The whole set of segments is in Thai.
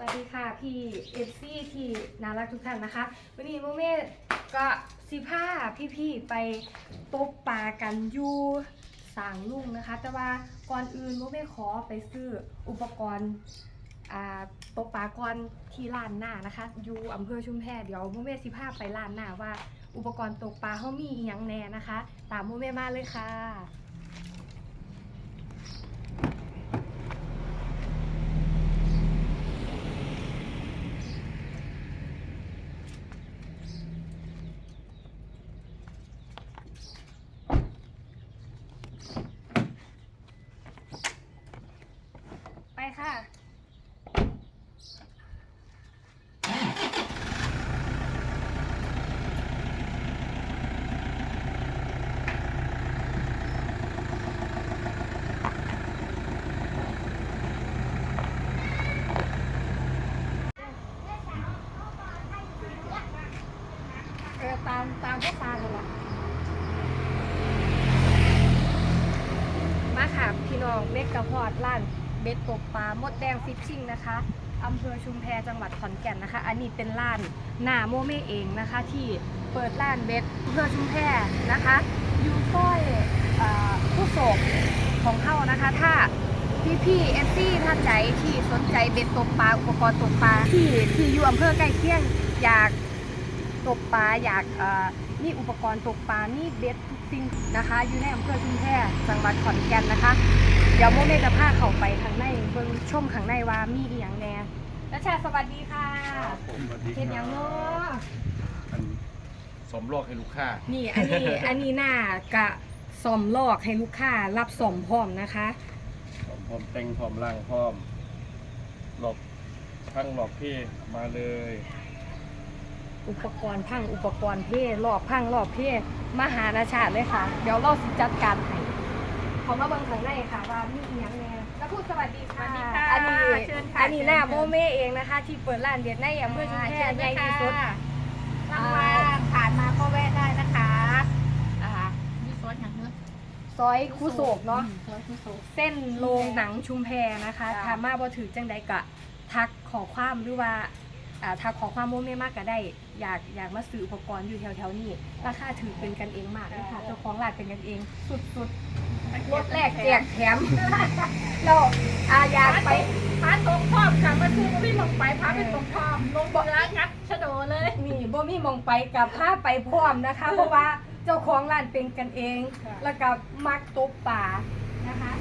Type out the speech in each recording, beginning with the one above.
วัสดีค่ะพี่เอฟซีที่น่ารักทุกท่านนะคะ วันนี้โมเมก็สิพาพี่ๆไปตกปลากันอยู่สางลุงนะคะ แต่ว่าก่อนอื่นโมเมขอไปซื้ออุปกรณ์ตกปลาก่อนที่ร้านหน้านะคะ อยู่อำเภอชุมแพเดี๋ยวโมเมสิพาไปร้านหน้าว่า อุปกรณ์ตกปลาเขามีอหยังแน่นะคะ ตามโมเมมาเลยค่ะ ตามตามพวกตาเลยล่ะมาค่ะพี่น้องเล็กกระพอดร้านเบ็ดตกปลามดแดงฟิชชิ่งนะคะอำเภอชุมแพจังหวัดขอนแก่นนะคะ อันนี้เป็นร้านหน้าโมเม่เองนะคะ ที่เปิดร้านเบ็ดอำเภอชุมแพนะคะอยู่ซอยผู้โศกของเขานะคะ ถ้าพี่พี่เอฟซี่ท่านใดที่สนใจเบ็ดตกปลาอุปกรณ์ตกปลาที่ที่อยู่อำเภอใกล้เคียงอยาก ตกปลาอยากเอ่อมีอุปกรณ์ตกปลามีเบ็ดทุกสิ่งนะคะ อยู่ในอำเภอชุมแพจังหวัดขอนแก่นนะคะ เดี๋ยวโมเมจะพาเข้าไปข้างในเบิ่งชมข้างในว่ามีอีหยังแหน่นัชชาสวัสดีค่ะครับผมสวัสดีเห็นหยังครัเนาะอันสมโลกให้ลูกค้านี่อันนี้อันนี้น่ากะสอมลอกให้ลูกค้ารับสอมพร้อมนะคะพร้อมพร้อมแต่งพร้อมล่างพร้อมหลอกทั้งหลอกพี่มาเลย อุปกรณ์พังอุปกรณ์เพ่รอบพังรอบเพ่มาหานาชาติเลยค่ะ เดี๋ยวเราสิจัดการให้ขอมาเบิ่งข้างในค่ะว่ามีอีหยังแหน่แล้วพูดสวัสดีค่ะสวัสดีค่ะอันนี้เชิญค่ะอันนี้หน้าเชิญโมเมเองนะคะ ที่เปิดร้านเด็ดในอำเภอชุมแพใหญ่ที่สุดทางมาผ่านมาก็แวะได้นะคะอ่ามีซอสอย่างเนื้อซอยคูโศกเนาะซอสคุโซกเส้นโรงหนังชุมแพนะคะจ้ะถามมาบ่ถือจังใดกะ ทักขอความหรือว่า อ่าทักขอความโมเมมากก็ได้ อยากอยากมาซื้ออุปกรณ์อยู่แถวๆนี้ราคาถือเป็นกันเองมากนะคะเจ้าของร้านเป็นกันเองสุดๆรถแรกแจกแถมเราอาอยากไปพาตรงพร้อมค่ะมาซื้อก็ไม่ลงไปพาไปตรงพร้อมลงบ่ร้านงัดชะโดเลยนี่บ่มีหมองไปกับผ้าไปพร้อมนะคะ เพราะว่าเจ้าของร้านเป็นกันเองค่ะแล้วก็มักตบป่านะคะ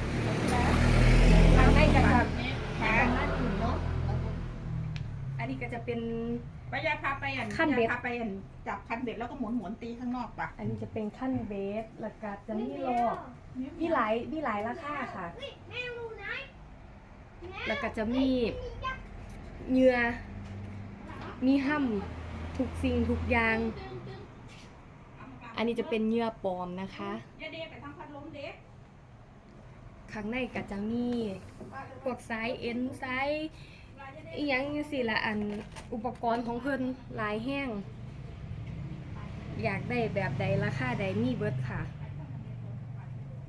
ทางในก็จะค่ จะเป็นไปยาพาไปอะขั้นเบ็ด ยาพาไปอะจับคันเบ็ดแล้วก็หมุนหมุนตีข้างนอกปะอันนี้จะเป็นขั้นเบสแล้วก็จะมีรอบมีหลายมีหลายราคาค่ะ แล้วก็จะมีเหยื่อมีห้ำทุกสิ่งทุกอย่าง อันนี้จะเป็นเหยื่อปลอมนะคะ ยาเดไปทางพัดลมเด็กข้างในก็จะมีพวกสายเอ็นสาย อีหยังจังซี่ละอันอุปกรณ์ของเพิ่นหลายแห้ง อยากได้แบบใดราคาใดมีเบิดค่ะ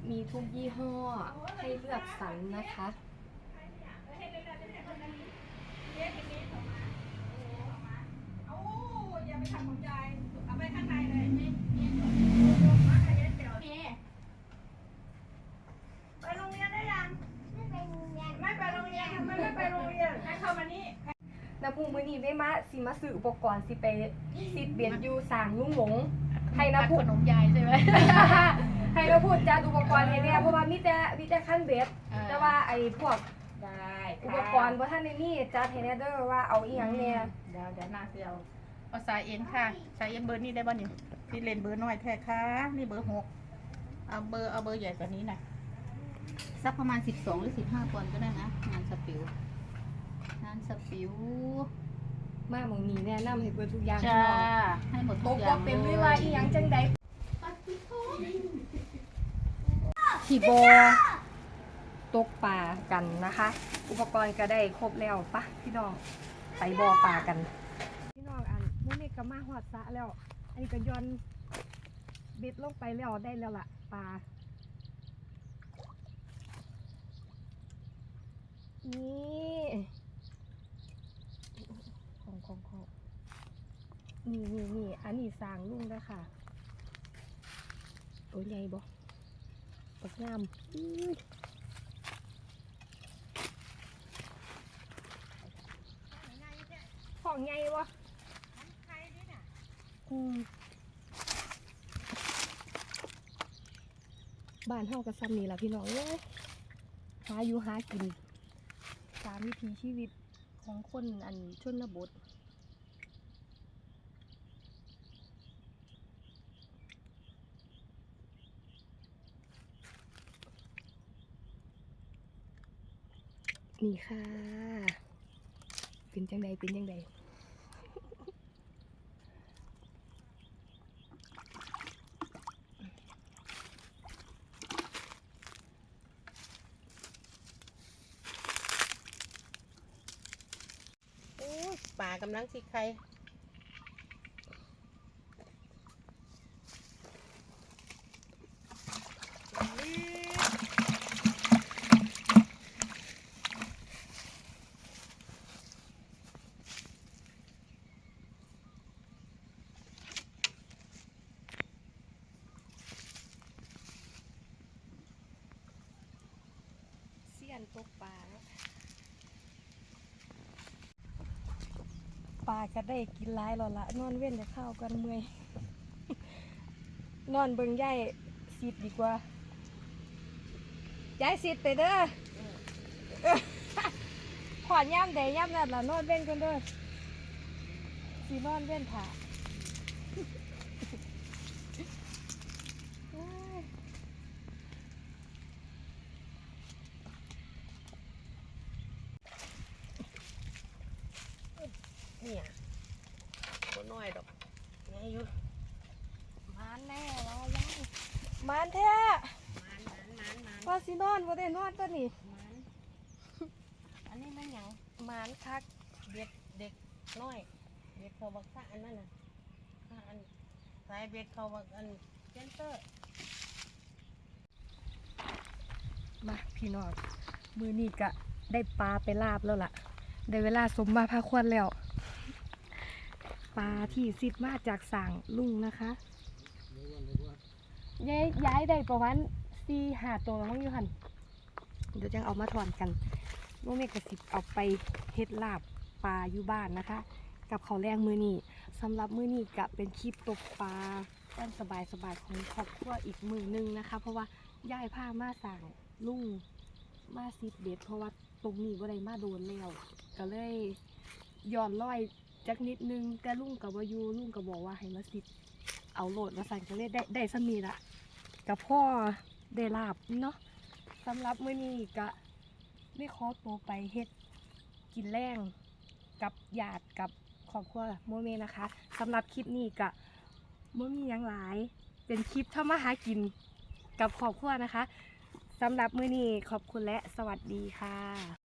มีทุกยี่ห้อให้เลือกสรรนะคะ เอาอย่าไปทำของยายเอาไปข้างในเลยไปโรงเรียนได้ยัง ไม่ไปโรงเรียนไม่ไปโรงเรียนทำไมไม่ไปโรงเรียนให้เข้ามานี่ น้ำพุมือนี้ได้มา สิมาซื้ออุปกรณ์สิไปสิเบียดอยู่สางลุงหลงให้น้ำพุขนมยายใช่ไหมให้น้ำพุจัดอุปกรณ์ให้เนี่ยเพราะว่ามีแต่มีแต่ขั้นเบสอ่าแต่ว่าไอ้พวกได้อุปกรณ์บ่ท่านในนี่จัดให้แน่เด้อว่าเอาอีหยังเนี่ยเดี๋ยวเดี๋ยวหน้าเซียวเอาสายเอ็นค่ะสายเอ็นเบอร์นี้ได้บ่นี่พี่เลนเบอร์น้อยแท้ค่ะนี่เบอร์หกเอาเบอร์เอาเบอร์ใหญ่กว่านี้หน่อยสักประมาณ12หรือ15ปอนด์ก็ได้นะงานสปิวงานสปิว มาหมองนี้แนะนำให้เบิดทุกอย่างจ้าพี่น้องให้หมดตทุกกอบ่ย่างเป็นหเลรืยอว่าอีหยังจังใดที่บ่ตกปลากันนะคะ อุปกรณ์ก็ได้ครบแล้วปะพี่น้องไปบ่อปลากัน พี่น้องอันมื้อนี้ก็มาฮอดสระแล้ว อันนี้ก็ย้อนเบ็ดลงไปแล้วได้แล้วล่ะปลานี่ ของของของ นี่นี่นี่อันนี้สร้างลุงแล้วค่ะโอ้ยใหญ่บ่ปักงามอื้อของใหญ่วะอืมบ้านเฮากับซ้ำนี่ล่ะพี่น้องเอ้ยหาอยู่หากินตามวิถีชีวิตของคนอันชนบท นี่ค่ะ เป็นจังใดเป็นจังใดโอ้ป่ากำลังสิใคร เสียนตกปลาแล้วปลาก็ได้กินหลายแล้วละนอนเว้นแต่ข้าวกันเมื่อย นอนเบิ่งยายสิบดีกว่ายายสิบไปเด้อเออขอนย่ำใดย่ำนั่นล่ะนอนเว้นกันเด้อสีนอนเว้นถ่า เอ้ย เนี่ยตัวน้ อยดอกไงอยู่มานแน่รอยายมานแท้มันมันมันมันว่าสินอนบ่ได้นอนตัวนี้มันอันนี้มันหยังมานคักเด็กเด็กน้อยเด็กเขาบักซ่าอันนั้นน่ะซ่าอันสายเบ็ดเขาบักอันเจนเตอร์มาพี่น้องมือนี้กะได้ปลาไปลาบแล้วล่ะ ได้เวลาสมมาพาควรแล้ว ปลาที่ซิดมาจากสั่งลุงนะคะย้ายย้ายได้ประมาณสี่หาตัวแล้วมั้งอยู่หันเดี๋ยวจังเอามาถอนกันโมเมกสิบเอาไปเฮ็ดลาบปลาอยู่บ้านนะคะ กับเขาวแรงมือนี้สำหรับมือนี้กะเป็นคลิปตกปลาต้นสบายๆของครอบครัวอีกมือนึงนะคะ เพราะว่าย้ายผ้ามาสั่งลุงมาซิดเด็ดเพราะว่าตรงนี้บ่ได้มาโดนแล้วก็เลยย้อนร้อย จักนิดนึงแต่ลุงกับวายูลุงก็บอกว่าให้มาซิดเอาโหลดมาสั่งก็เลยได้ได้สมีละกับพ่อได้ลาบเนาะสำหรับมื้อนี้ก็ไม่ขอตัวไปเฮ็ดกินแรงกับญาติกับครอบครัวโมเมนะคะสำหรับคลิปนี้ก็บ่มีหยังหลายเป็นคลิปทำมาหากินกับครอบครัวนะคะสำหรับมื้อนี้ขอบคุณและสวัสดีค่ะ